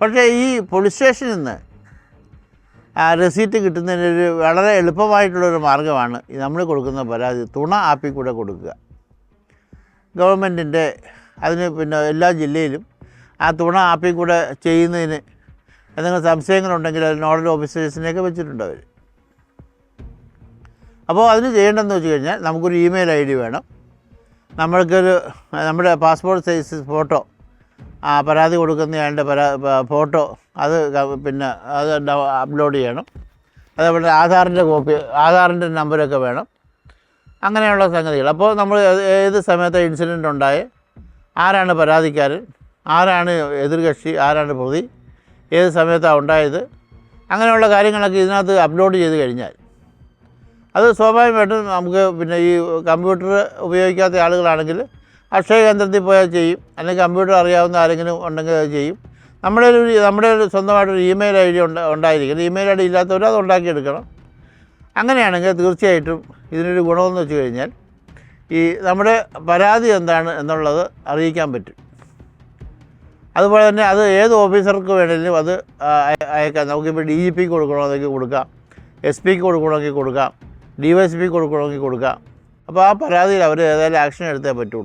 പക്ഷേ ഈ പോലീസ് സ്റ്റേഷനിൽ നിന്ന് ആ റെസീറ്റ് കിട്ടുന്നതിനൊരു വളരെ എളുപ്പമായിട്ടുള്ളൊരു മാർഗമാണ് നമ്മൾ കൊടുക്കുന്ന പരാതി തുണ ആപ്പിൽ കൂടെ കൊടുക്കുക. ഗവൺമെന്റിന്റെ അതിന് പിന്നെ എല്ലാ ജില്ലയിലും ആ തുണ ആപ്പിൽ കൂടെ ചെയ്യുന്നതിന് എന്തെങ്കിലും സംശയങ്ങളുണ്ടെങ്കിൽ അത് നോഡൽ ഓഫീസേഴ്സിനെയൊക്കെ വെച്ചിട്ടുണ്ട് അവർ. അപ്പോൾ അതിന് ചെയ്യേണ്ടതെന്ന് വെച്ച് കഴിഞ്ഞാൽ നമുക്കൊരു ഇമെയിൽ ഐ ഡി വേണം. നമ്മൾക്കൊരു നമ്മുടെ പാസ്പോർട്ട് സൈസ് ഫോട്ടോ പരാതി കൊടുക്കുന്നയാളുടെ പരാ ഫോട്ടോ അത് പിന്നെ അത് അപ്ലോഡ് ചെയ്യണം. അതേപോലെ ആധാറിന്റെ കോപ്പി ആധാറിന്റെ നമ്പരൊക്കെ വേണം. അങ്ങനെയുള്ള സംഗതികൾ. അപ്പോൾ നമ്മൾ ഏത് സമയത്തെ ഇൻസിഡന്റ് ഉണ്ടായി? ആരാണ് പരാതിക്കാരൻ? ആരാണ് എതിർകക്ഷി? ആരാണ് പ്രതി? ഏത് സമയത്താണ് ഉണ്ടായത്? അങ്ങനെയുള്ള കാര്യങ്ങളൊക്കെ ഇതിനകത്ത് അപ്ലോഡ് ചെയ്ത് കഴിഞ്ഞാൽ അത് സ്വാഭാവികമായിട്ടും നമുക്ക് പിന്നെ ഈ കമ്പ്യൂട്ടർ ഉപയോഗിക്കാത്ത ആളുകളാണെങ്കിൽ അക്ഷയ കേന്ദ്രത്തിൽ പോയാൽ ചെയ്യും. അല്ലെങ്കിൽ കമ്പ്യൂട്ടർ അറിയാവുന്ന ആരെങ്കിലും ഉണ്ടെങ്കിൽ അത് ചെയ്യും. നമ്മുടെ ഒരു നമ്മുടെ ഒരു സ്വന്തമായിട്ടൊരു ഇമെയിൽ ഐ ഡി ഉണ്ട് ഉണ്ടായിരിക്കണം. ഇമെയിൽ ഐ ഡി ഇല്ലാത്തവർ അത് ഉണ്ടാക്കിയെടുക്കണം. അങ്ങനെയാണെങ്കിൽ തീർച്ചയായിട്ടും ഇതിനൊരു ഗുണമെന്ന് വെച്ച് കഴിഞ്ഞാൽ ഈ നമ്മുടെ പരാതി എന്താണ് എന്നുള്ളത് അറിയിക്കാൻ പറ്റും. അതുപോലെ തന്നെ അത് ഏത് ഓഫീസർക്ക് വേണമെങ്കിലും അത് അയക്കാം. നമുക്കിപ്പോൾ ഡി ജി പിക്ക് കൊടുക്കണമെങ്കിൽ കൊടുക്കാം. എസ് പിക്ക് കൊടുക്കണമെങ്കിൽ കൊടുക്കാം. ഡി വൈ എസ് പിക്ക് കൊടുക്കണമെങ്കിൽ കൊടുക്കാം. അപ്പോൾ ആ പരാതിയിൽ അവർ ഏതായാലും ആക്ഷൻ എടുത്തേ പറ്റുള്ളൂ.